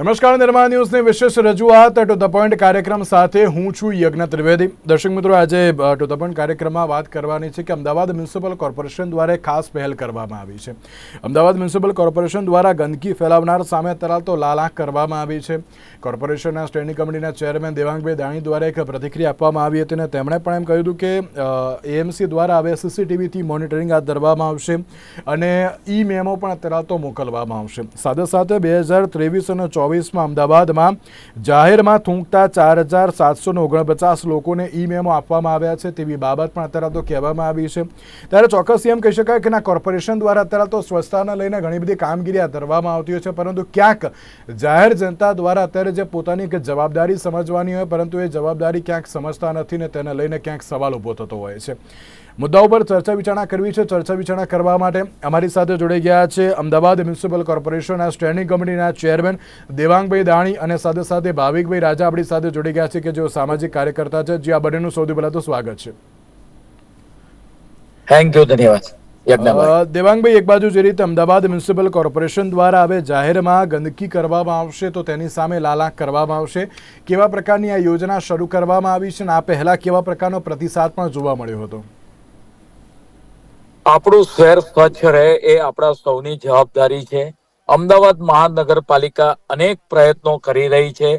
નમસ્કાર, નિર્માણ ન્યૂઝની વિશેષ રજૂઆત ટુ ધ પોઈન્ટ કાર્યક્રમ સાથે હું છું યજ્ઞ ત્રિવેદી. દર્શક મિત્રો, આજે ટુ ધ પોઈન્ટ કાર્યક્રમમાં વાત કરવાની છે કે અમદાવાદ મ્યુનિસિપલ કોર્પોરેશન દ્વારા ખાસ પહેલ કરવામાં આવી છે. અમદાવાદ મ્યુનિસિપલ કોર્પોરેશન દ્વારા ગંદકી ફેલાવનાર સામે તરાલતો તો લાલ કરવામાં આવી છે. કોર્પોરેશનના સ્ટેન્ડિંગ કમિટીના ચેરમેન દેવાંગભાઈ દાણી દ્વારા એક પ્રતિક્રિયા આપવામાં આવી હતી અને તેમણે પણ એમ કહ્યું હતું કે એએમસી દ્વારા હવે સીસીટીવીથી મોનિટરિંગ હાથ ધરવામાં આવશે અને ઈ મેમો પણ અત્યારે તો મોકલવામાં આવશે. સાથે સાથે બે હજાર ત્રેવીસ અને ચોવીસમાં અમદાવાદમાં જાહેરમાં થૂંકતા ચાર હજાર સાતસો ઓગણપચાસ લોકોને ઈ મેમો આપવામાં આવ્યા છે તેવી બાબત પણ અત્યારે તો કહેવામાં આવી છે. ત્યારે ચોક્કસ એમ કહી શકાય કે ના, કોર્પોરેશન દ્વારા અત્યારે તો સ્વચ્છતાને લઈને ઘણી બધી કામગીરી હાથ આવતી હોય છે, પરંતુ ક્યાંક જાહેર જનતા દ્વારા અત્યારે જે પોતાની જવાબદારી સમજવાની હોય, પરંતુ એ જવાબદારી ક્યાંક સમજતા નથી ને તેને લઈને ક્યાંક સવાલ ઊભો થતો હોય છે. મુદ્દા ઉપર ચર્ચા વિચારણા કરવી છે. ચર્ચા વિચારણા કરવા માટે અમારી સાથે જોડાઈ ગયા છે અમદાવાદ મ્યુનિસિપલ કોર્પોરેશનના સ્ટેન્ડિંગ કમિટીના ચેરમેન દેવાંગભાઈ દાણી અને સાથે સાથે ભાવિકભાઈ રાજા આપણી સાથે જોડાઈ ગયા છે કે જેઓ સામાજિક કાર્યકર્તા છે. જે આ બંનેનું સૌથી પહેલા તો સ્વાગત છે. થેન્ક યુ ધન્યવાદ. દેવાંગભાઈ એક બાજુ જે રીતે અમદાવાદ મ્યુનિસિપલ કોર્પોરેશન દ્વારા હવે જાહેરમાં ગંદકી કરવામાં આવશે તો તેની સામે લાલાંક કરવામાં આવશે. કેવા પ્રકારની આ યોજના શરૂ કરવામાં આવી છે અને આ પહેલા કેવા પ્રકારનો પ્રતિસાદ પણ જોવા મળ્યો હતો? આપણું શહેર સ્વચ્છ રહે એ આપણા સૌની જવાબદારી છે. અમદાવાદ મહાનગરપાલિકા અનેક પ્રયત્નો કરી રહી છે.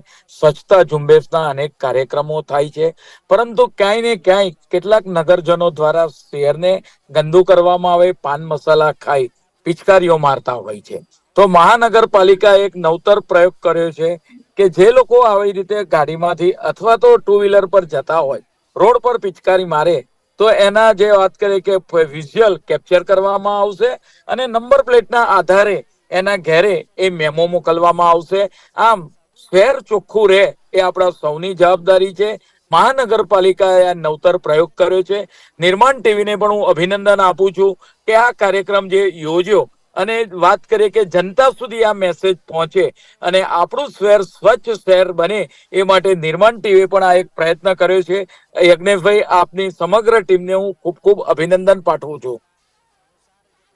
સ્વચ્છતા ઝુંબેશના અનેક કાર્યક્રમો થાય છે. પરંતુ ક્યાંય ને ક્યાંય કેટલાક નગરજનો દ્વારા શહેરને ગંદુ કરવામાં આવે, પાન મસાલા ખાઈ, પિચકારીઓ મારતા હોય છે. તો મહાનગરપાલિકા એક નવતર પ્રયોગ કર્યો છે કે જે લોકો આવી રીતે ગાડીમાંથી અથવા તો ટુ વ્હીલર પર જતા હોય, રોડ પર પિચકારી મારે તો એના જે વાત કરીએ કે વિઝ્યુઅલ કેપ્ચર કરવામાં આવશે અને નંબર પ્લેટના આધારે એના ઘેરે એ મેમો મોકલવામાં આવશે. આમ, શહેર ચોખ્ખું રહે એ આપણા સૌની જવાબદારી છે. મહાનગરપાલિકાએ આ નવતર પ્રયોગ કર્યો છે. નિર્માણ ટીવીને પણ હું અભિનંદન આપું છું કે આ કાર્યક્રમ જે યોજ્યો અને વાત કરીએ કે જનતા સુધી આ મેસેજ પહોંચે અને આપણું શહેર સ્વચ્છ શહેર બને એ માટે નિર્માણ ટીવી પણ આ એક પ્રયત્ન કર્યો છે. યજ્ઞેશભાઈ, આપની સમગ્ર ટીમને હું ખૂબ ખૂબ અભિનંદન પાઠવું છું.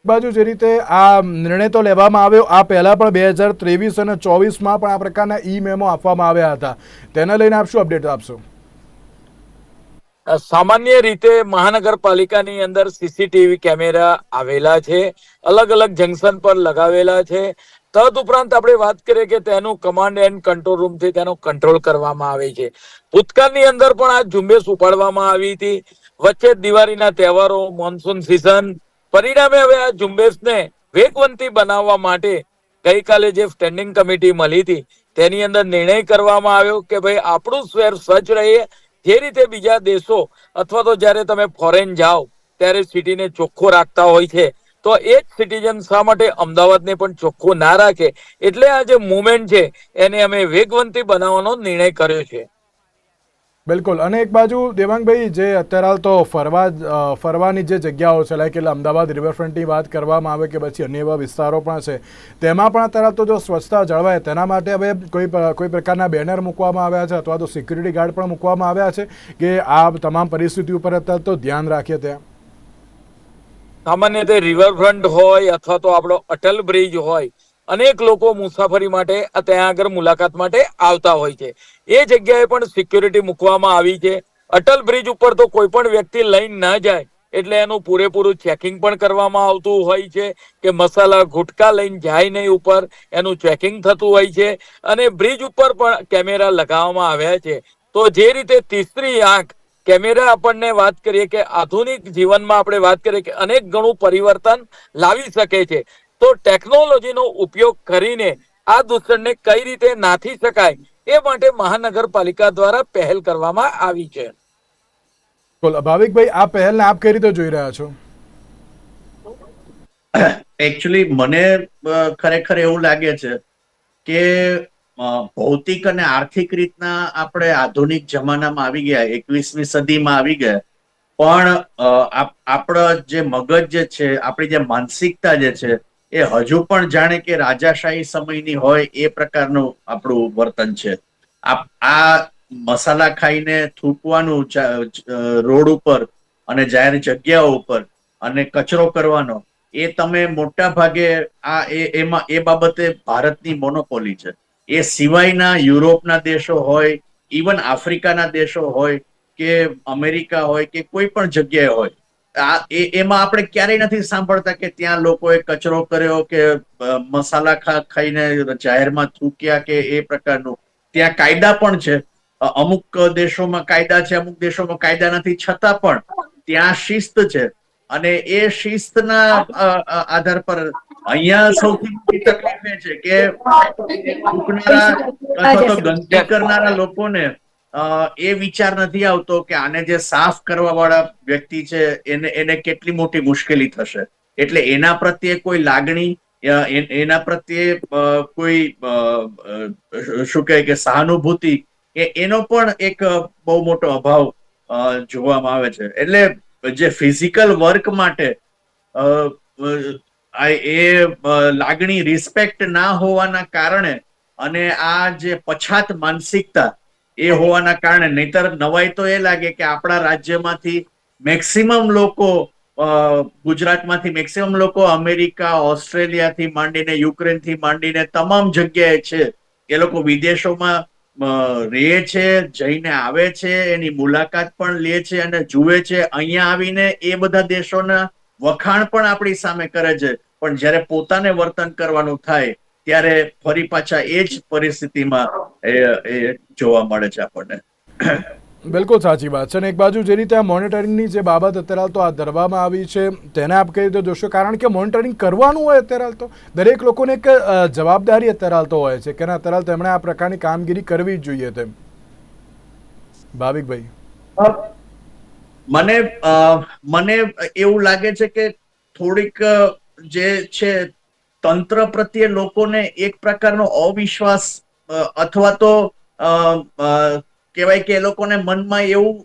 બાજુ જે રીતે આ નિર્ણય તો લેવામાં આવ્યો, આ પહેલાં પણ બે હજાર ત્રેવીસ અને ચોવીસમાં પણ આ પ્રકારના ઈ મેમો આપવામાં આવ્યા હતા. તેને લઈને આપ શું અપડેટ આપશો? સામાન્ય રીતે મહાનગરપાલિકાની અંદર સીસીટીવી કેમેરા આવેલા છે, અલગ અલગ જંકશન પર લગાવેલા છે. તદ ઉપરાંત આપણે વાત કરીએ કે તેનું કમાન્ડ એન્ડ કંટ્રોલ રૂમથી તેનો કંટ્રોલ કરવામાં આવે છે. ભૂતકાળની અંદર પણ આ ઝુંબેશ ઉપાડવામાં આવી હતી. વચ્ચે દિવાળીના તહેવારો મોન્સૂન સિઝન પરિણામે હવે આ ઝુંબેશને વેગવંતી બનાવવા માટે ગઈકાલે જે સ્ટેન્ડિંગ કમિટી મળી હતી, તેની અંદર નિર્ણય કરવામાં આવ્યો કે ભાઈ આપણું સ્વેર સ્વચ્છ રહે જે રીતે બીજા દેશો અથવા તો જ્યારે તમે ફોરેન જાઓ, ત્યારે સિટીને ચોખ્ખો રાખતા હોય છે, તો એ જ સિટીઝન શા માટે અમદાવાદને પણ ચોખ્ખું ના રાખે? એટલે આ જે મુવમેન્ટ છે, એને અમે વેગવંતી બનાવવાનો નિર્ણય કર્યો છે. બિલકુલ. અને એક બાજુ દેવાંગભાઈ, જે અત્યારે હાલ તો ફરવા ફરવાની જે જગ્યાઓ છે લાઈક એટલે અમદાવાદ રિવરફ્રન્ટની વાત કરવામાં આવે કે પછી અન્ય એવા વિસ્તારો પણ છે, તેમાં પણ અત્યારે તો જો સ્વચ્છતા જળવાય, તેના માટે હવે કોઈ કોઈ પ્રકારના બેનર મૂકવામાં આવ્યા છે, અથવા તો સિક્યુરિટી ગાર્ડ પણ મૂકવામાં આવ્યા છે, કે આ તમામ પરિસ્થિતિ ઉપર અત્યારે તો ધ્યાન રાખીએ ત્યાં. સામાન્ય રીતે રિવરફ્રન્ટ હોય અથવા તો આપણો અટલ બ્રિજ હોય અનેક લોકો મુસાફરી માટે ત્યાં આગળ મુલાકાત માટે આવતા હોય છે. એ જગ્યાએ પણ સિક્યુરિટી મૂકવામાં આવી છે. અટલ બ્રિજ ઉપર તો કોઈ પણ વ્યક્તિ લઈને ના જાય, એટલે એનું પૂરેપૂરું ચેકિંગ પણ કરવામાં આવતું હોય છે કે મસાલા ગુટકા લઈને જાય નહીં ઉપર, એનું ચેકિંગ થતું હોય છે. અને બ્રિજ ઉપર પણ કેમેરા લગાવવામાં આવ્યા છે. તો જે રીતે તીસરી આંખ, કેમેરા આપણને વાત કરીએ કે આધુનિક જીવનમાં આપણે વાત કરીએ કે અનેક ગણું પરિવર્તન લાવી શકે છે. તો ટેકનોલોજીનો ઉપયોગ કરીને આ દૂષણને કઈ રીતે નાથી શકાય એ માટે મહાનગરપાલિકા દ્વારા પહેલ કરવામાં આવી છે. બોલ ભાવિકભાઈ આ પહેલને આપ કઈ રીતે જોઈ રહ્યા છો? એકચ્યુઅલી મને ખરેખર એવું લાગે છે કે ભૌતિક અને આર્થિક રીતના આપણે આધુનિક જમાનામાં આવી ગયા એકવીસમી સદીમાં આવી ગયા. પણ આપણો જે મગજ જે છે આપણી જે માનસિકતા જે છે એ હજુ પણ જાણે કે રાજાશાહી સમયની હોય એ પ્રકારનું આપણું વર્તન છે. આ મસાલા ખાઈને થૂકવાનું રોડ ઉપર અને જાહેર જગ્યાઓ ઉપર અને કચરો કરવાનો, એ તમે મોટા ભાગે આ એમાં, એ બાબતે ભારતની મોનોપોલી છે. એ સિવાયના યુરોપના દેશો હોય ઇવન આફ્રિકાના દેશો હોય, કે અમેરિકા હોય, કે કોઈ પણ જગ્યાએ હોય એમાં આપણે ક્યારેય નથી સાંભળતા કે ત્યાં લોકોએ કચરો કર્યો કે મસાલા ખા ખાઈને જાહેરમાં થૂક્યા કે એ પ્રકારનું. ત્યાં કાયદા પણ છે. અમુક દેશોમાં કાયદા છે અમુક દેશોમાં કાયદા નથી. છતાં પણ ત્યાં શિસ્ત છે. અને એ શિસ્તના આધાર પર અહીંયા સૌથી મોટી તકલીફ એ છે કે થૂકનારા અથવા તો ગંદકી કરનારા લોકોને એ વિચાર નથી આવતો કે આને જે સાફ કરવા વાળા વ્યક્તિ છે, એને એને કેટલી મોટી મુશ્કેલી થશે. એટલે એના પ્રત્યે કોઈ લાગણી એના પ્રત્યે કોઈ શું કહે કે સહાનુભૂતિ, એ, એનો પણ એક બહુ મોટો અભાવ જોવામાં આવે છે. એટલે જે ફિઝિકલ વર્ક માટે એ લાગણી રિસ્પેક્ટ ના હોવાના કારણે અને આ જે પછાત માનસિકતા એ હોવાના કારણે નહીતર નવાઈ તો એ લાગે કે આપણા રાજ્યમાંથી મેક્સિમમ લોકો ગુજરાતમાંથી મેક્સિમમ લોકો અમેરિકા, ઓસ્ટ્રેલિયાથી માંડીને, યુક્રેનથી માંડીને તમામ જગ્યાએ છે. એ લોકો વિદેશોમાં રહે છે, જઈને આવે છે, એની મુલાકાત પણ લે છે અને જુએ છે. અહીંયા આવીને એ બધા દેશોના વખાણ પણ આપણી સામે કરે છે. પણ જ્યારે પોતાને વર્તન કરવાનું થાય ત્યારે ફરી પાછા એ જ પરિસ્થિતિમાં એ જોવા મળે છે આપણને. બિલકુલ સાચી વાત છે. અને એક બાજુ જે રીતે આ મોનિટરિંગની જે બાબત અત્યારે હાલ તો આ ધરવામાં આવી છે તેને આપ કઈ રીતે જોશો. કારણ કે મોનિટરિંગ કરવાનું હોય અત્યારે હાલ તો દરેક લોકોને એક જવાબદારી અત્યારે હાલ તો હોય છે કે ના અત્યારે હાલ તેમણે આ પ્રકારની કામગીરી કરવી જ જોઈએ તેમ. ભાવિકભાઈ. મને મને એવું લાગે છે કે થોડીક જે છે તંત્ર પ્રત્યે લોકોને એક પ્રકારનો અવિશ્વાસ અથવા તો કહેવાય કે એ લોકોને મનમાં એવું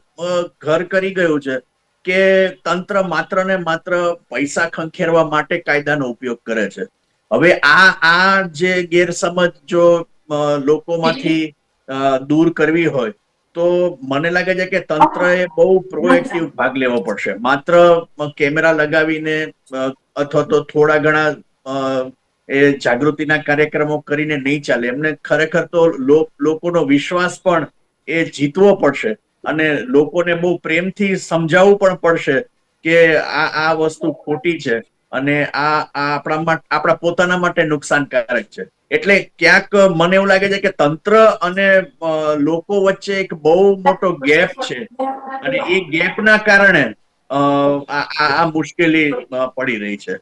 ઘર કરી ગયું છે કે તંત્ર માત્ર ને માત્ર પૈસા ખંખેરવા માટે કાયદાનો ઉપયોગ કરે છે. હવે આ આ જે ગેરસમજ જો લોકોમાંથી દૂર કરવી હોય, તો મને લાગે છે કે તંત્રએ બહુ પ્રોએક્ટિવ ભાગ લેવો પડશે. માત્ર કેમેરા લગાવીને અથવા તો થોડા ઘણા એ જાગૃતિના કાર્યક્રમો કરીને નહીં ચાલે. એમને ખરેખર તો લોકોનો વિશ્વાસ પણ એ જીતવો પડશે. અને લોકોને બહુ પ્રેમથી સમજાવવું પણ પડશે કે આ આ વસ્તુ ખોટી છે અને આ આપણા આપણા પોતાના માટે નુકસાનકારક છે. એટલે ક્યાંક મને એવું લાગે છે કે તંત્ર અને લોકો વચ્ચે એક બહુ મોટો ગેપ છે. અને એ ગેપના કારણે આ મુશ્કેલી પડી રહી છે.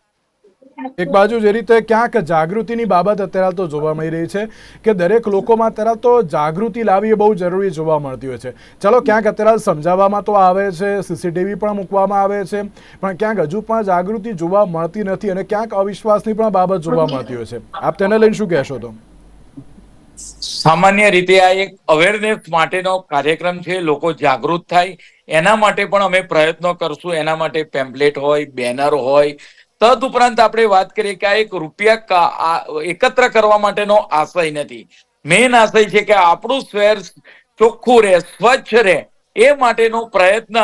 એક બાજુ જે રીતે ક્યાંક જાગૃતિની બાબત અત્યારે તો જોવા મળી રહી છે કે દરેક લોકોમાં અત્યારે તો જાગૃતિ લાવવી એ બહુ જરૂરી જોવા મળતી હોય છે. ચલો, ક્યાંક અત્યારે સમજાવવામાં તો આવે છે સીસીટીવી પણ મૂકવામાં આવે છે, પણ ક્યાંક હજુ પણ જાગૃતિ જોવા મળતી નથી અને ક્યાંક અવિશ્વાસની પણ બાબત જોવા મળતી હોય છે. આપ તેને લઈને શું કહેશો તો? સામાન્ય રીતે આ એક અવેરનેસ માટેનો કાર્યક્રમ છે, લોકો જાગૃત થાય. એના માટે પણ અમે પ્રયત્નો કરશું. એના માટે પેમ્પલેટ હોય બેનર હોય તદ ઉપરાંત આપણે વાત કરીએ કે આ એક રૂપિયા એકત્ર કરવા માટેનો આશય નથી. મેન આશય છે કે આપણું શહેર ચોખ્ખું રહે, સ્વચ્છ રહે, એ માટેનો પ્રયત્ન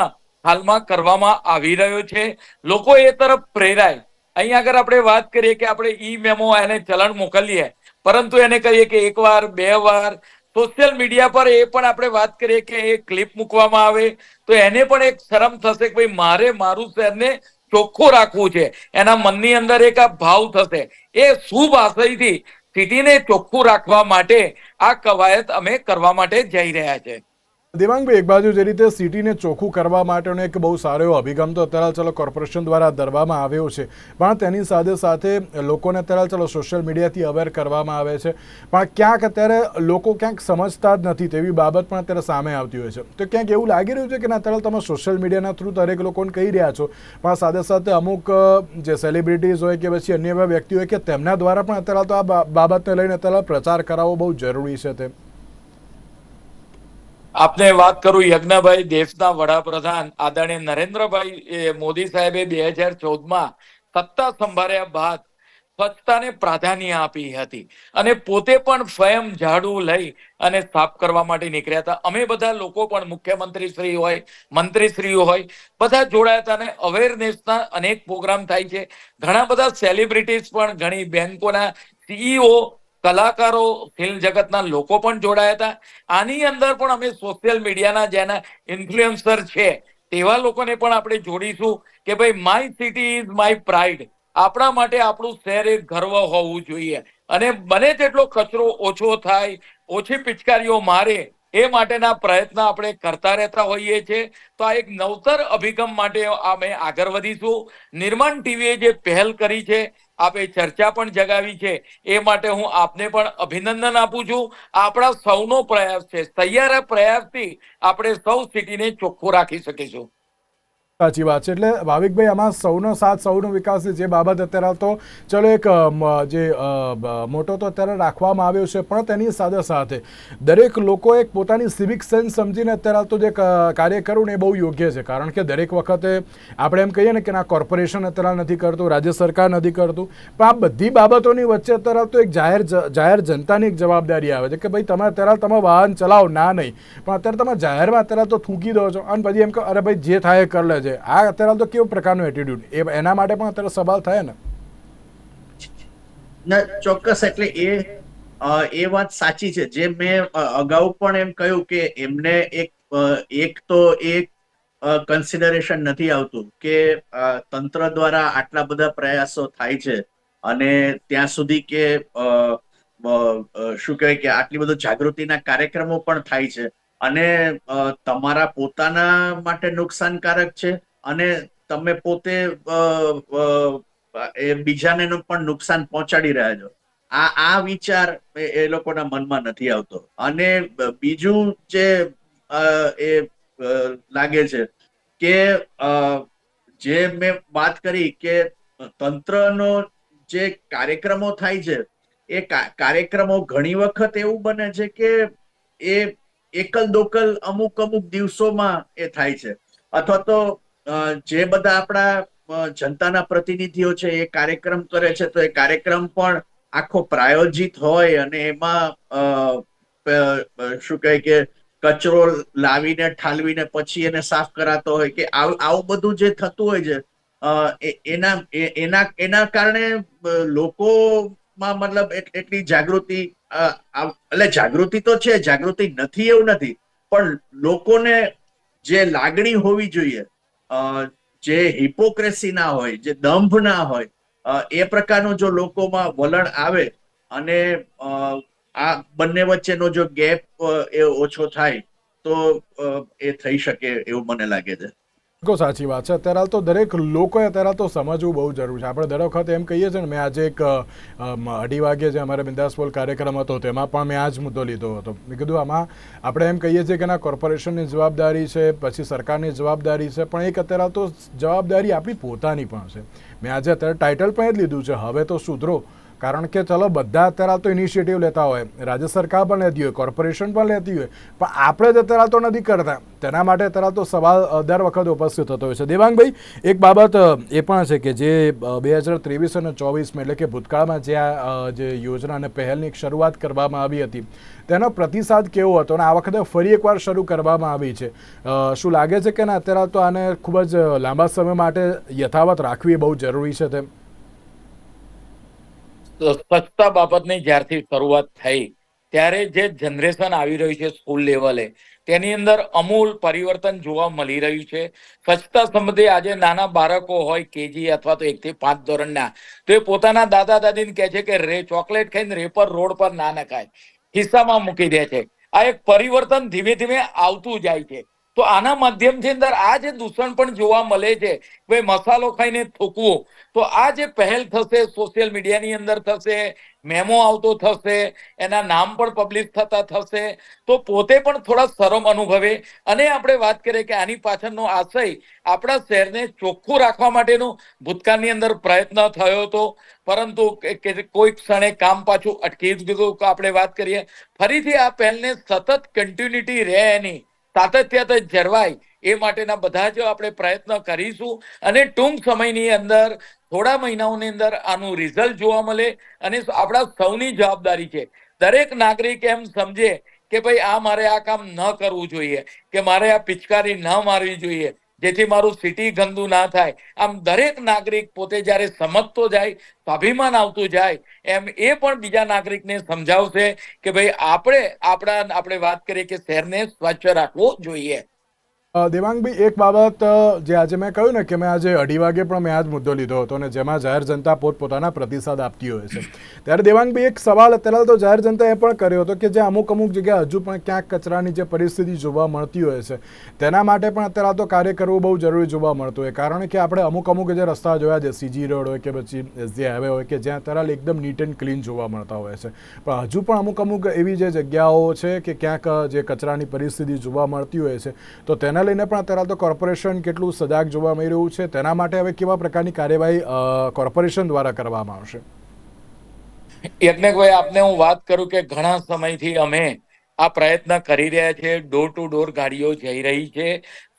હાલમાં કરવામાં આવી રહ્યો છે. લોકો એ તરફ પ્રેરાય. અહીંયા આગળ આપણે વાત કરીએ કે આપણે ઈ મેમો એને ચલણ મોકલીએ. પરંતુ એને કહીએ કે એક વાર, બે વાર, સોશિયલ મીડિયા પર એ પણ આપણે વાત કરીએ કે એ ક્લિપ મૂકવામાં આવે, તો એને પણ એક શરમ થશે કે ભાઈ મારે મારું શહેરને ચોખ્ખું રાખવું છે. એના મનની અંદર એક આ ભાવ થશે. એ શુભ આશયથી સ્થિતિને ચોખ્ખું રાખવા માટે આ કવાયત અમે કરવા માટે જઈ રહ્યા છે. દેવાંગભાઈ એક બાજુ જે રીતે સિટીને ચોખ્ખું કરવા માટેનો એક બહુ સારો એવો અભિગમ તો અત્યારે ચાલો કોર્પોરેશન દ્વારા ધરવામાં આવ્યો છે. પણ તેની સાથે સાથે લોકોને અત્યારે ચાલો સોશિયલ મીડિયાથી અવેર કરવામાં આવે છે. પણ ક્યાંક અત્યારે લોકો ક્યાંક સમજતા જ નથી તેવી બાબત પણ અત્યારે સામે આવતી હોય છે. તો ક્યાંક એવું લાગી રહ્યું છે કે અત્યારે તમે સોશિયલ મીડિયાના થ્રુ દરેક લોકોને કહી રહ્યા છો. પણ સાથે સાથે અમુક જે સેલિબ્રિટીઝ હોય કે પછી અન્ય એવા વ્યક્તિ હોય કે તેમના દ્વારા પણ અત્યારે તો આ બાબતને લઈને અત્યારે પ્રચાર કરાવવો બહુ જરૂરી છે તે. આપને વાત કરું યજ્ઞભાઈ દેશના વડાપ્રધાન આદરણીય નરેન્દ્રભાઈ મોદી સાહેબે બે હજાર ચૌદમાં સત્તા સંભાળ્યા બાદ સ્વચ્છતાને પ્રાધાન્ય આપી હતી અને પોતે પણ સ્વયં ઝાડુ લઈ અને સાફ કરવા માટે નીકળ્યા હતા. અમે બધા લોકો પણ મુખ્યમંત્રી શ્રી હોય મંત્રી શ્રી હોય, બધા જોડાયા હતા અને અવેરનેસના અનેક પ્રોગ્રામ થાય છે. ઘણા બધા સેલિબ્રિટીઝ પણ, ઘણી બેંકોના સીઈઓ કલાકારો ફિલ્મ જગતના લોકો પણ જોડાયા હતા. આની અંદર પણ અમે સોશિયલ મીડિયાના જેના ઇન્ફ્લુએન્સર છે, તેવા લોકોને પણ આપણે જોડીશું કે ભાઈ my city is my pride આપણા માટે આપણું શહેર એક ગર્વ હોવું જોઈએ. અને બને તેટલો કચરો ઓછો થાય, ઓછી પિચકારીઓ મારે, એ માટેના પ્રયત્ન આપણે કરતા રહેતા હોઈએ છીએ. તો આ એક નવતર અભિગમ માટે અમે આગળ વધીશું. નિર્માણ ટીવીએ જે પહેલ કરી છે આપે ચર્ચા પણ જગાવી છે. એ માટે હું આપને પણ અભિનંદન આપું છું. આપણા સૌનો પ્રયાસ છે. તૈયાર પ્રયાસથી આપણે સૌ સ્થિતિને ચોખ્ખું રાખી શકીશું. સાચી વાત છે. એટલે ભાવિકભાઈ, આમાં સૌનો સાથ, સૌનો વિકાસ જે બાબત અત્યારે તો ચલો એક જે મોટો તો અત્યારે રાખવામાં આવ્યો છે, પણ તેની સાથે સાથે દરેક લોકો એક પોતાની સિવિક સેન્સ સમજીને અત્યારે તો જે કાર્ય કરવું ને એ બહુ યોગ્ય છે. કારણ કે દરેક વખતે આપણે એમ કહીએ ને કે ના કોર્પોરેશન અત્યારે નથી કરતું, રાજ્ય સરકાર નથી કરતું. પણ આ બધી બાબતોની વચ્ચે અત્યારે તો એક જાહેર જાહેર જનતાની એક જવાબદારી આવે છે કે ભાઈ, તમે અત્યારે તમે વાહન ચલાવો, ના નહીં. પણ અત્યારે તમે જાહેરમાં અત્યારે તો થૂંકી દો છો. અને પછી એમ કે અરે ભાઈ, જે થાય એ કરી આ અત્યારે તો કેવો પ્રકારનો એટીટ્યુડ એ એના માટે પણ અત્યારે સવાલ થાય ને? ના, ચોક્કસ, એટલે એ એ વાત સાચી છે. જે મેં અગાઉ પણ એમ કહ્યું કે એમને એક એક તો એક કન્સિડરેશન નથી આવતું કે તંત્ર દ્વારા આટલા બધા પ્રયાસો થાય છે અને ત્યાં સુધી કે શું કહેવાય કે આટલી બધું જાગૃતિના કાર્યક્રમો પણ થાય છે. અને તમારા પોતાના માટે નુકસાનકારક છે અને તમે પોતે એ બીજાને પણ નુકસાન પહોંચાડી રહ્યા છો. આ આ વિચાર એ લોકોના મનમાં નથી આવતો. અને બીજું જે એ લાગે છે કે જે મેં વાત કરી કે તંત્રનો જે કાર્યક્રમો થાય છે, એ કાર્યક્રમો ઘણી વખત એવું બને છે કે એ એકલ દોકલ અમુક અમુક દિવસોમાં એ થાય છે. અથવા તો જે બધા આપણા જનતાના પ્રતિનિધિઓ છે, એ કાર્યક્રમ કરે છે, તો એ કાર્યક્રમ પણ આખો પ્રાયોજિત હોય અને એમાં શું કહે કે, કચરો લાવીને, ઠાલવીને પછી એને સાફ કરાતો હોય કે આવું બધું જે થતું હોય છે એના એના એના કારણે લોકોમાં મતલબ એટ- એટલી જાગૃતિ એટલે જાગૃતિ તો છે, જાગૃતિ નથી એવું નથી, પણ લોકોને જે લાગણી હોવી જોઈએ જે હિપોક્રેસી ના હોય, જે દંભ ના હોય એ પ્રકારનું જો લોકોમાં વલણ આવે અને આ બંને વચ્ચેનો જો ગેપ એ ઓછો થાય, તો એ થઈ શકે એવું મને લાગે છે. બિલકુલ સાચી વાત છે. અત્યારે હાલ તો દરેક લોકોએ અત્યારે તો સમજવું બહુ જરૂરી છે. આપણે દર વખત એમ કહીએ છીએ ને, મેં આજે એક અઢી વાગે જે અમારે બિંદાસ બોલ કાર્યક્રમ હતો, તેમાં પણ મેં આ જ મુદ્દો લીધો હતો. મેં કીધું, આમાં આપણે એમ કહીએ છીએ કે ના, કોર્પોરેશનની જવાબદારી છે, પછી સરકારની જવાબદારી છે, પણ એક અત્યારે હાલ તો જવાબદારી આપણી પોતાની પણ છે. મેં આજે અત્યારે ટાઇટલ પણ એ જ લીધું છે, હવે તો સુધરો. કારણ કે ચલો, બધા અત્યારે તો ઇનિશિયેટિવ લેતા હોય. રાજ્ય સરકાર પણ લેતી હોય કોર્પોરેશન પણ લેતી હોય. પણ આપણે જ અત્યારે તો નથી કરતા. તેના માટે અત્યારે તો સવાલ દર વખત ઉપસ્થિત થતો હોય છે. દેવાંગભાઈ, એક બાબત એ પણ છે કે જે બે હજાર ત્રેવીસ અને ચોવીસમાં એટલે કે ભૂતકાળમાં જે આ જે યોજના અને પહેલની શરૂઆત કરવામાં આવી હતી, તેનો પ્રતિસાદ કેવો હતો અને આ વખતે ફરી એકવાર શરૂ કરવામાં આવી છે? શું લાગે છે કે ના? અત્યારે તો આને ખૂબ જ લાંબા સમય માટે યથાવત રાખવી બહુ જરૂરી છે તેમ? સ્વચ્છતા બાબતની જ્યારથી શરૂઆત થઈ, ત્યારે જે જનરેશન આવી રહ્યું છે સ્કૂલ લેવલે તેની અંદર અમૂલ પરિવર્તન જોવા મળી રહ્યું છે. સ્વચ્છતા સંબંધે આજે નાના બાળકો હોય, કેજી અથવા તો એકથી પાંચ ધોરણના, તો એ પોતાના દાદા દાદીને કહે છે કે રે, ચોકલેટ ખાઈને રેપર રોડ પર ના નખાય. ખિસ્સામાં મૂકી દે છે. આ એક પરિવર્તન ધીમે ધીમે આવતું જાય છે. તો આના માધ્યમથી અંદર આ જે દૂષણ પણ જોવા મળે છે ભાઈ મસાલો ખાઈને થૂકવો, તો આ જે પહેલ થશે સોશિયલ મીડિયાની અંદર થશે મેમો આવતો થશે, એના નામ પણ પબ્લિશ થતા થશે, તો પોતે પણ થોડા શરમ અનુભવે. અને આપણે વાત કરીએ કે આની પાછળનો આશય આપણા શહેરને ચોખ્ખું રાખવા માટેનું ભૂતકાળની અંદર પ્રયત્ન થયો હતો. પરંતુ કે- કોઈ ક્ષણે કામ પાછું અટકી ગયું. આપણે વાત કરીએ, ફરીથી આ પહેલને સતત કન્ટિન્યુટી રહે એની સાતત્યતા જળવાય. એ માટેના બધા જ આપણે પ્રયત્ન કરીશું અને ટૂંક સમયની અંદર, થોડા મહિનાઓની અંદર આનું રિઝલ્ટ જોવા મળે અને આપણા સૌની જવાબદારી છે. દરેક નાગરિક એમ સમજે કે ભાઈ આ મારે આ કામ ન કરવું જોઈએ, કે મારે આ પિચકારી ન મારવી જોઈએ. જેથી મારું સિટી ગંદુ ના થાય. આમ દરેક નાગરિક પોતે જ્યારે સમજતો જાય, સ્વાભિમાન આવતું જાય, એમ એ પણ બીજા નાગરિકને સમજાવશે કે ભાઈ, આપણે આપણા, આપણે વાત કરીએ કે શહેરને સ્વચ્છ રાખવું જોઈએ. દેવાંગભાઈ, એક બાબત જે આજે મેં કહ્યું ને કે મેં આજે અઢી વાગે પણ મેં આ જ મુદ્દો લીધો હતો અને જેમાં જાહેર જનતા પોતપોતાના પ્રતિસાદ આપતી હોય છે. ત્યારે દેવાંગભાઈ, એક સવાલ અત્યારે તો જાહેર જનતા એ પણ કર્યો હતો કે જે અમુક અમુક જગ્યાએ હજુ પણ ક્યાંક કચરાની જે પરિસ્થિતિ જોવા મળતી હોય છે, તેના માટે પણ અત્યારે તો કાર્ય કરવું બહુ જરૂરી જોવા મળતું હોય. કારણ કે આપણે અમુક અમુક જે રસ્તા જોયા છે સીજી રોડ હોય કે પછી એસજી હાઈવે હોય કે જ્યાં અત્યારે એકદમ નીટ એન્ડ ક્લીન જોવા મળતા હોય છે. પણ હજુ પણ અમુક અમુક એવી જે જગ્યાઓ છે કે ક્યાંક જે કચરાની પરિસ્થિતિ જોવા મળતી હોય છે, તો તેને લઈને પણ અત્યારે તો કોર્પોરેશન કેટલું સજાગ જોવા મળી રહ્યું છે. તેના માટે હવે કેવા પ્રકારની કાર્યવાહી કોર્પોરેશન દ્વારા કરવામાં આવશે? એટલે ભાઈ, આપને હું વાત કરું કે ઘણા સમયથી અમે આ પ્રયત્ન કરી રહ્યા છે ડોર ટુ ડોર ગાડીઓ જઈ રહી છે.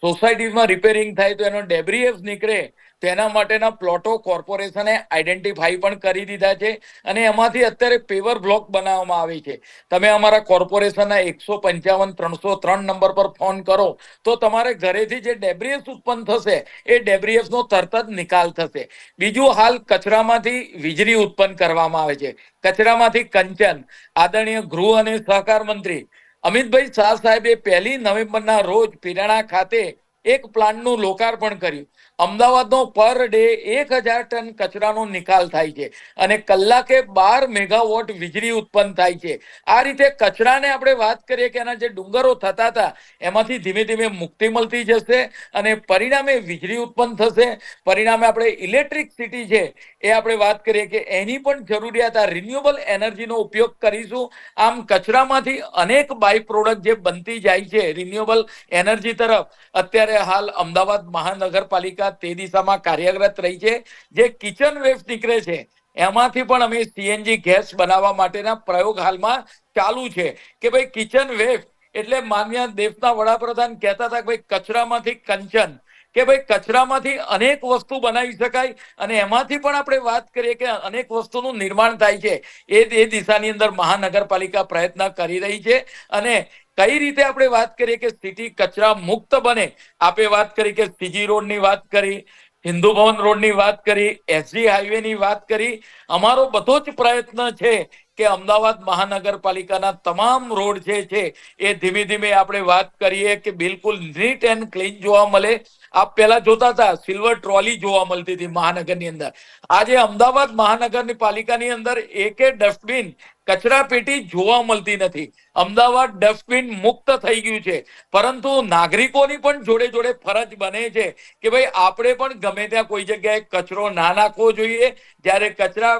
સોસાયટીમાં રિપેરિંગ થાય તો એનો ડેબ્રીએફ નીકળે. તેના માટેના પ્લોટો કોર્પોરેશને આઈડેન્ટિફાઈ પણ કરી દીધા છે અને એમાંથી અત્યારે પેવર બ્લોક બનાવવામાં આવે છે. તમે અમારા કોર્પોરેશનના એકસો પંચાવન, ત્રણસો ત્રણ નંબર પર ફોન કરો તો તમારે ઘરેથી જે ડેબ્રીએફ ઉત્પન્ન થશે, એ ડેબ્રીએફ નો તરત જ નિકાલ થશે. બીજું હાલ કચરામાંથી વીજળી ઉત્પન્ન કરવામાં આવે છે. કચરામાંથી કંચન, આદરણીય ગૃહ અને સહકાર મંત્રી અમિતભાઈ શાહ સાહેબે પહેલી નવેમ્બરના રોજ પિરાણા ખાતે એક પ્લાન્ટનું લોકાર્પણ કર્યું. અમદાવાદનો પર ડે એક હજાર ટન કચરાનો નિકાલ થાય છે અને કલાકે બાર મેગાવોટ વીજળી ઉત્પન્ન થાય છે. આ રીતે કચરાને આપણે વાત કરીએ કે એના જે ડુંગરો થતા હતા, એમાંથી ધીમે ધીમે મુક્તિ મળતી જશે અને પરિણામે વીજળી ઉત્પન્ન થશે. પરિણામે આપણે ઇલેક્ટ્રિક સિટી છે એ આપણે વાત કરીએ કે એની પણ જરૂરિયાત આ રિન્યુએબલ એનર્જીનો ઉપયોગ કરીશું. આમ કચરામાંથી અનેક બાય પ્રોડક્ટ જે બનતી જાય છે રિન્યુએબલ એનર્જી તરફ. અત્યારે હાલ અમદાવાદ મહાનગરપાલિકા તે દિશામાં કાર્યરત રહી છે, જે કિચન વેસ્ટ નીકળે છે. એમાંથી પણ અમે સીએનજી ગેસ બનાવવા માટેના પ્રયોગ હાલમાં ચાલુ છે કે ભાઈ કિચન વેસ્ટ એટલે માન્ય દેશના વડાપ્રધાન કહેતા હતા કે ભાઈ કચરામાંથી કંચન, કે ભાઈ કચરામાંથી અનેક વસ્તુ બનાવી શકાય અને એમાંથી પણ આપણે વાત કરીએ કે અનેક વસ્તુનું નિર્માણ થાય છે. એ એ દિશાની અંદર મહાનગરપાલિકા પ્રયત્ન કરી રહી છે અને કઈ રીતે આપણે વાત કરીએ કે સિટી કચરા મુક્ત બને? આપે વાત કરી કે સીજી રોડની વાત કરી, હિન્દુ ભવન રોડની વાત કરી, એસજી હાઈવે ની વાત કરી. અમારો બધો જ પ્રયત્ન છે કે અમદાવાદ મહાનગરપાલિકાના તમામ રોડ જે છે, એ ધીમે ધીમે આપણે વાત કરીએ કે બિલકુલ નીટ એન્ડ ક્લીન જોવા મળે. આપ પહેલા જોતા હતા, સિલ્વર ટ્રોલી જોવા મળતી હતી મહાનગરની અંદર. આજે અમદાવાદ મહાનગરની પાલિકાની અંદર એકે ડસ્ટબિન કચરા પેટી જોવા મળતી નથી. અમદાવાદ ડસ્ટબિન મુક્ત થઈ ગયું છે. પરંતુ નાગરિકોની પણ જોડે જોડે ફરજ બને છે કે ભાઈ, આપણે પણ ગમે ત્યાં કોઈ જગ્યાએ કચરો ના નાખવો જોઈએ. જ્યારે કચરા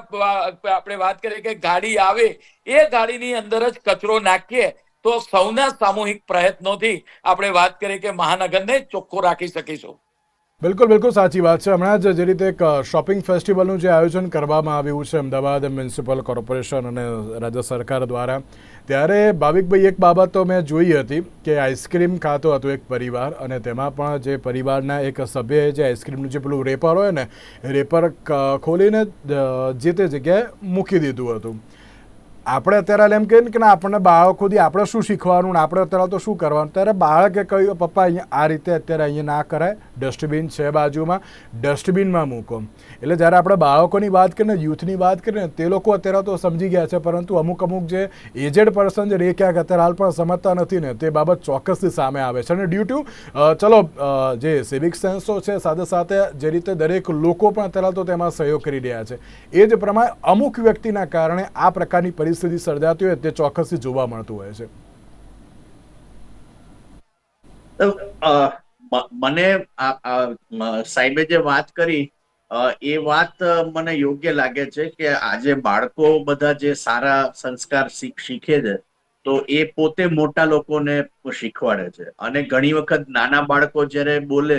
આપણે વાત કરીએ કે ગાડી આવે, એ ગાડીની અંદર જ કચરો નાખીએ, તો સૌના સામૂહિક પ્રયત્નોથી આપણે વાત કરીએ કે મહાનગરને ચોખ્ખો રાખી શકીશું. બિલકુલ બિલકુલ સાચી વાત છે. હમણાં જ રીતે એક શોપિંગ ફેસ્ટિવલનું જે આયોજન કરવામાં આવ્યું છે, અમદાવાદ મ્યુનિસિપલ કોર્પોરેશન અને રાજ્ય સરકાર દ્વારા. ત્યારે ભાવિકભાઈ, એક બાબત તો મેં જોઈ હતી કે આઈસ્ક્રીમ ખાતો હતો એક પરિવાર અને તેમાં પણ જે પરિવારના એક સભ્યએ જે આઈસ્ક્રીમનું જે પેલું રેપર હોય ને, રેપર ખોલીને જે તે જગ્યાએ મૂકી દીધું હતું. આપણે અત્યારે એમ કહીએ ને કે ના, આપણને બાળકોથી આપણે શું શીખવાનું ને આપણે અત્યારે તો શું કરવાનું? ત્યારે બાળકે કહ્યું, પપ્પા, અહીંયા આ રીતે અત્યારે અહીંયા ના કરાય. ડસ્ટબિન છે બાજુમાં. ડસ્ટબિનમાં મૂકો. એટલે જ્યારે આપણે બાળકોની વાત કરીએ ને, યુથની વાત કરીએ ને, તે લોકો અત્યારે તો સમજી ગયા છે, પરંતુ અમુક અમુક જે એજેડ પર્સન છે એ ક્યાંક અત્યારે હાલ પણ સમજતા નથી ને, તે બાબત ચોક્કસથી સામે આવે છે. અને ડ્યુ ટુ ચલો જે સિવિક સેન્સો છે, સાથે સાથે જે રીતે દરેક લોકો પણ અત્યારે તો તેમાં સહયોગ કરી રહ્યા છે. એ જ પ્રમાણે અમુક વ્યક્તિના કારણે આ પ્રકારની પરિસ્થિતિ સર્જાતી હોય તે ચોક્કસથી જોવા મળતું હોય છે. મને સાહેબે જે વાત કરી એ વાત મને યોગ્ય લાગે છે કે આજે બાળકો બધા જે સારા સંસ્કાર શીખે છે, તો એ પોતે મોટા લોકોને શીખવાડે છે. અને ઘણી વખત નાના બાળકો જ્યારે બોલે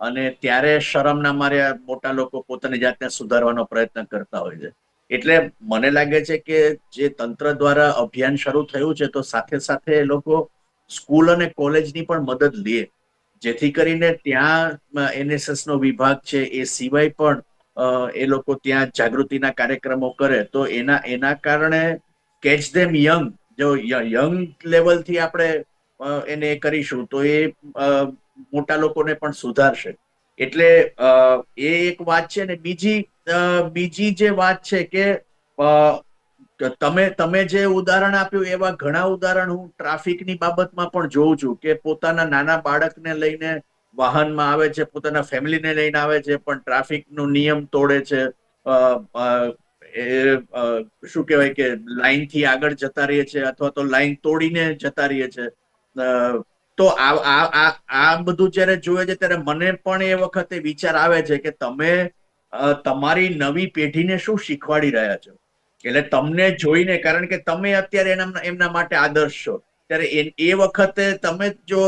અને ત્યારે શરમના મારે મોટા લોકો પોતાની જાતને સુધારવાનો પ્રયત્ન કરતા હોય છે. એટલે મને લાગે છે કે જે તંત્ર દ્વારા અભિયાન શરૂ થયું છે, તો સાથે સાથે એ લોકો સ્કૂલ અને કોલેજની પણ મદદ લે. જેથી કરીને ત્યાં એનએસએસ નો વિભાગ છે, એ સિવાય પણ એ લોકો ત્યાં જાગૃતિના કાર્યક્રમો કરે. તો એના એના કારણે કેચ ધેમ યંગ જો યંગ લેવલથી આપણે એને કરીશું, તો એ મોટા લોકોને પણ સુધારશે. એટલે એ એક વાત છે ને, બીજી બીજી જે વાત છે કે તમે તમે જે ઉદાહરણ આપ્યું, એવા ઘણા ઉદાહરણ હું ટ્રાફિકની બાબતમાં પણ જોઉં છું કે પોતાના નાના બાળકને લઈને વાહનમાં આવે છે, પોતાના ફેમિલીને લઈને આવે છે, પણ ટ્રાફિકનો નિયમ તોડે છે શું કહેવાય કે લાઈનથી આગળ જતા રહીએ છે, અથવા તો લાઈન તોડીને જતા રહીએ છે તો આ આ બધું જ્યારે જોવે છે, ત્યારે મને પણ એ વખતે વિચાર આવે છે કે તમે તમારી નવી પેઢીને શું શીખવાડી રહ્યા છો? એટલે તમને જોઈને, કારણ કે તમે અત્યારે એના, એમના માટે આદર્શ છો. ત્યારે એ વખતે તમે જો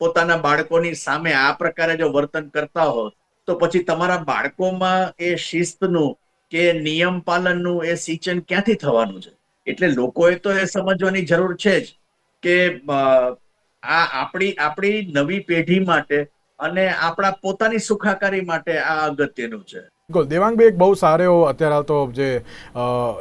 પોતાના બાળકોની સામે આ પ્રકારે જો વર્તન કરતા હો, તો પછી તમારા બાળકોમાં એ શિસ્તનું કે નિયમ પાલનનું એ સિંચન ક્યાંથી થવાનું છે? એટલે લોકોએ તો એ સમજવાની જરૂર છે જ કે આ આપણી આપણી નવી પેઢી માટે અને આપણા પોતાની સુખાકારી માટે આ અગત્યનું છે. બિલકુલ. દેવાંગભાઈ એક બહુ સારો અત્યારે હાલ તો જે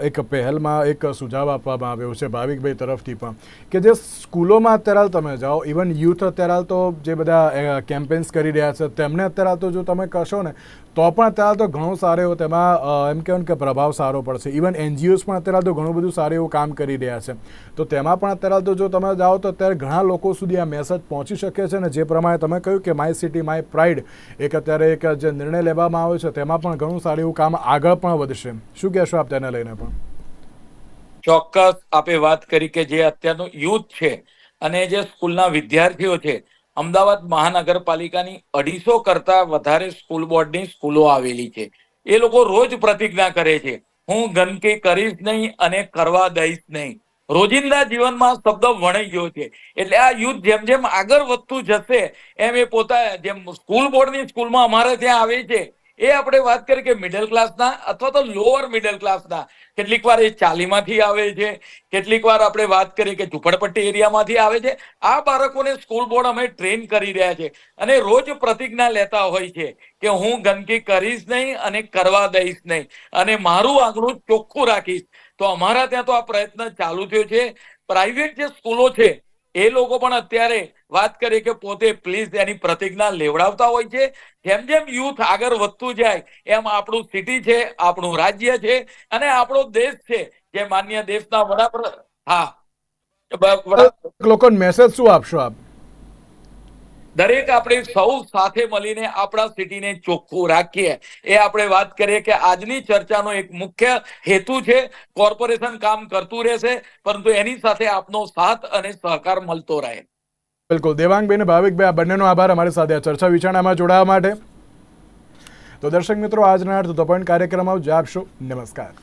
એક પહેલમાં એક સુઝાવ આપવામાં આવ્યો છે ભાવિકભાઈ તરફથી પણ કે જે સ્કૂલોમાં અત્યારે હાલ તમે જાઓ, ઇવન યુથ અત્યારે હાલ તો જે બધા કેમ્પેન્સ કરી રહ્યા છે તેમને અત્યારે હાલ તો જો તમે કશો ને તો પણ અત્યારે તો ઘણો સારો એવો તેમાં એમ કહેવાય કે પ્રભાવ સારો પડશે. ઇવન એનજીઓસ પણ અત્યારે તો ઘણું બધું સારું એવું કામ કરી રહ્યા છે. તો તેમાં પણ અત્યારે તો જો તમે જાઓ તો અત્યારે ઘણા લોકો સુધી આ મેસેજ પહોંચી શકે છે ને જે પ્રમાણે તમે કહ્યું કે માય સિટી માય પ્રાઇડ એક અત્યારે એક જે નિર્ણય લેવામાં આવ્યો છે તેમાં પણ ઘણું સારું એવું કામ આગળ પણ વધશે. શું કહેશો આપ તેને લઈને પણ? ચોક્કસ આપે વાત કરી કે જે અત્યારનું યુથ છે અને જે સ્કૂલના વિદ્યાર્થીઓ છે અમદાવાદ મહાનગરપાલિકાની અઢીસો કરતા વધારે સ્કૂલ બોર્ડની સ્કૂલો આવેલી છે. એ લોકો રોજ પ્રતિજ્ઞા કરે છે, હું ગંદકી કરીશ નહીં અને કરવા દઈશ નહીં. રોજિંદા જીવનમાં શબ્દ વણાઈ ગયો છે. એટલે આ યુદ્ધ જેમ જેમ આગળ વધતું જશે, એમ એ પોતા, જેમ સ્કૂલ બોર્ડની સ્કૂલમાં અમારે ત્યાં આવે છે એ આપણે વાત કરીએ કે મિડલ ક્લાસના અથવા તો લોઅર મિડલ ક્લાસના કેટલીક વાર એ ચાલીમાંથી આવે છે, કેટલીક વાર આપણે વાત કરીએ કે ઝુંપડપટ્ટી એરિયામાંથી આવે છે. આ બાળકોને સ્કૂલ બોર્ડ અમે ટ્રેન કરી રહ્યા છે અને રોજ પ્રતિજ્ઞા લેતા હોય છે કે હું ગંદકી કરીશ નહીં અને કરવા દઈશ નહીં. અને મારું આંગણું ચોખ્ખું રાખીશ. તો અમારા ત્યાં તો આ પ્રયત્ન ચાલુ થયો છે. પ્રાઇવેટ જે સ્કૂલો છે એ લોકો પણ અત્યારે વાત કરીએ કે પોતે પ્લીઝ એની પ્રતિજ્ઞા લેવડાવતા હોય છે. જેમ જેમ યુથ આગળ વધતું જાય, એમ આપણું સિટી છે, આપણું રાજ્ય છે અને આપણો દેશ છે. જે માન્ય દેશના વડાપ્રધાન, હા. લોકોને મેસેજ શું આપશો આપ? દરેક આપણે સૌ સાથે મળીને આપણા સિટીને ચોખ્ખું રાખીએ. એ આપણે વાત કરીએ કે આજની ચર્ચાનો એક મુખ્ય હેતુ છે કોર્પોરેશન કામ કરતું રહેશે, પરંતુ એની સાથે આપનો સાથ અને સહકાર મળતો રહે. બિલકુલ. દેવાંગભાઈ અને ભાવિકભાઈ આ બંનેનો આભાર અમારી સાથે. આ ચર્ચા વિચારણામાં જોડાવા માટે. તો દર્શક મિત્રો, આજના અર્થ ધ પોઈન્ટ કાર્યક્રમમાં જ આપશો નમસ્કાર.